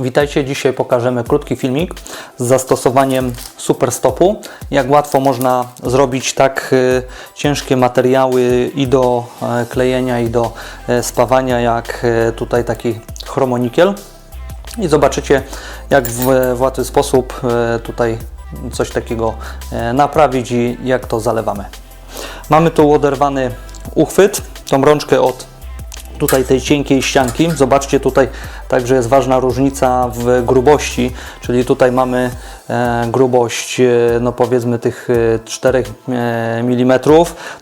Witajcie, dzisiaj pokażemy krótki filmik z zastosowaniem superstopu. Jak łatwo można zrobić tak y, ciężkie materiały i do e, klejenia i do e, spawania jak e, tutaj taki chromonikiel. I zobaczycie jak w, łatwy sposób tutaj coś takiego naprawić i jak to zalewamy. Mamy tu oderwany uchwyt, tą rączkę od tutaj tej cienkiej ścianki. Zobaczcie tutaj także jest ważna różnica w grubości, czyli tutaj mamy e, grubość e, no powiedzmy tych e, 4 e, mm,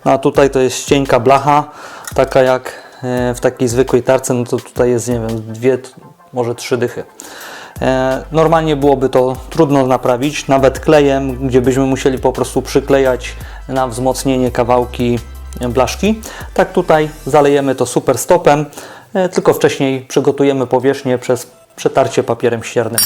no a tutaj to jest cienka blacha, taka jak w takiej zwykłej tarce, no to tutaj jest nie wiem, dwie, może trzy dychy. Normalnie byłoby to trudno naprawić, nawet klejem, gdzie byśmy musieli po prostu przyklejać na wzmocnienie kawałki blaszki. Tak tutaj zalejemy to super stopem, e, tylko wcześniej przygotujemy powierzchnię przez przetarcie papierem ściernym.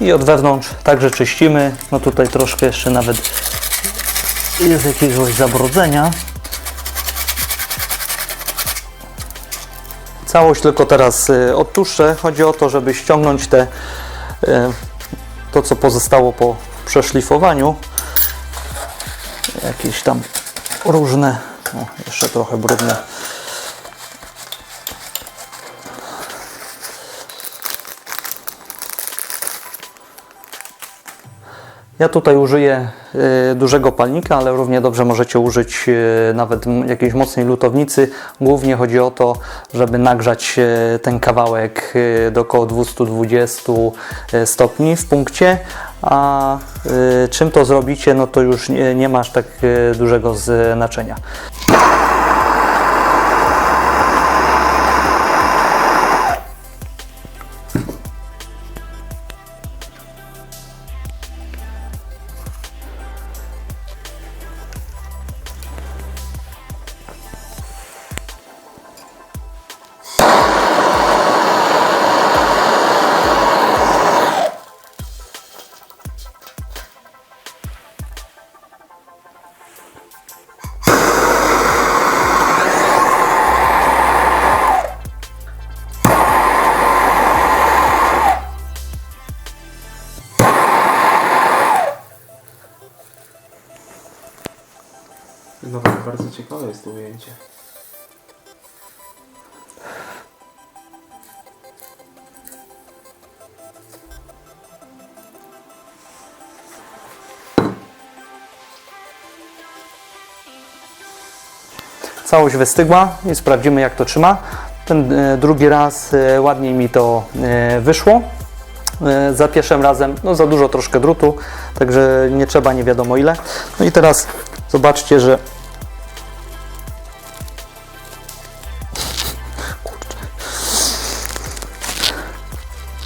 I od wewnątrz także czyścimy. No tutaj troszkę jeszcze nawet jest jakiegoś zabrudzenia. Całość tylko teraz y, odtłuszczę. Chodzi o to, żeby ściągnąć te, y, to, co pozostało po przeszlifowaniu. Jakieś tam różne, o, jeszcze trochę brudne. Ja tutaj użyję y, dużego palnika, ale równie dobrze możecie użyć y, nawet jakiejś mocnej lutownicy. Głównie chodzi o to, żeby nagrzać y, ten kawałek do około 220 y, stopni w punkcie. A czym to zrobicie, no to już nie, masz tak dużego znaczenia. Nawet bardzo ciekawe jest to ujęcie. Całość wystygła i sprawdzimy jak to trzyma. Ten e, drugi raz e, ładniej mi to e, wyszło. Za pierwszym razem no za dużo troszkę drutu, także nie trzeba nie wiadomo ile. No i teraz zobaczcie, że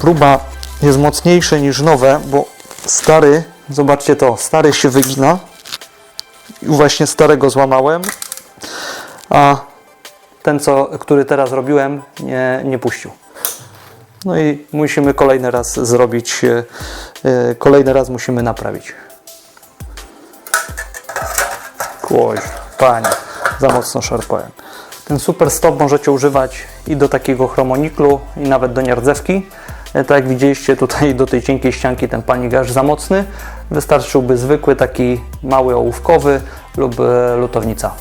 próba jest mocniejsze niż nowe, bo stary, zobaczcie to, stary się wygina i właśnie starego złamałem, a ten, co, który teraz robiłem, nie, nie puścił. No i musimy kolejny raz zrobić, e, e, kolejny raz musimy naprawić. Oj, panie, za mocno szarpałem. Ten super stop możecie używać i do takiego chromoniklu, i nawet do nierdzewki. E, Tak jak widzieliście tutaj do tej cienkiej ścianki ten palnik aż za mocny. Wystarczyłby zwykły taki mały ołówkowy lub e, lutownica.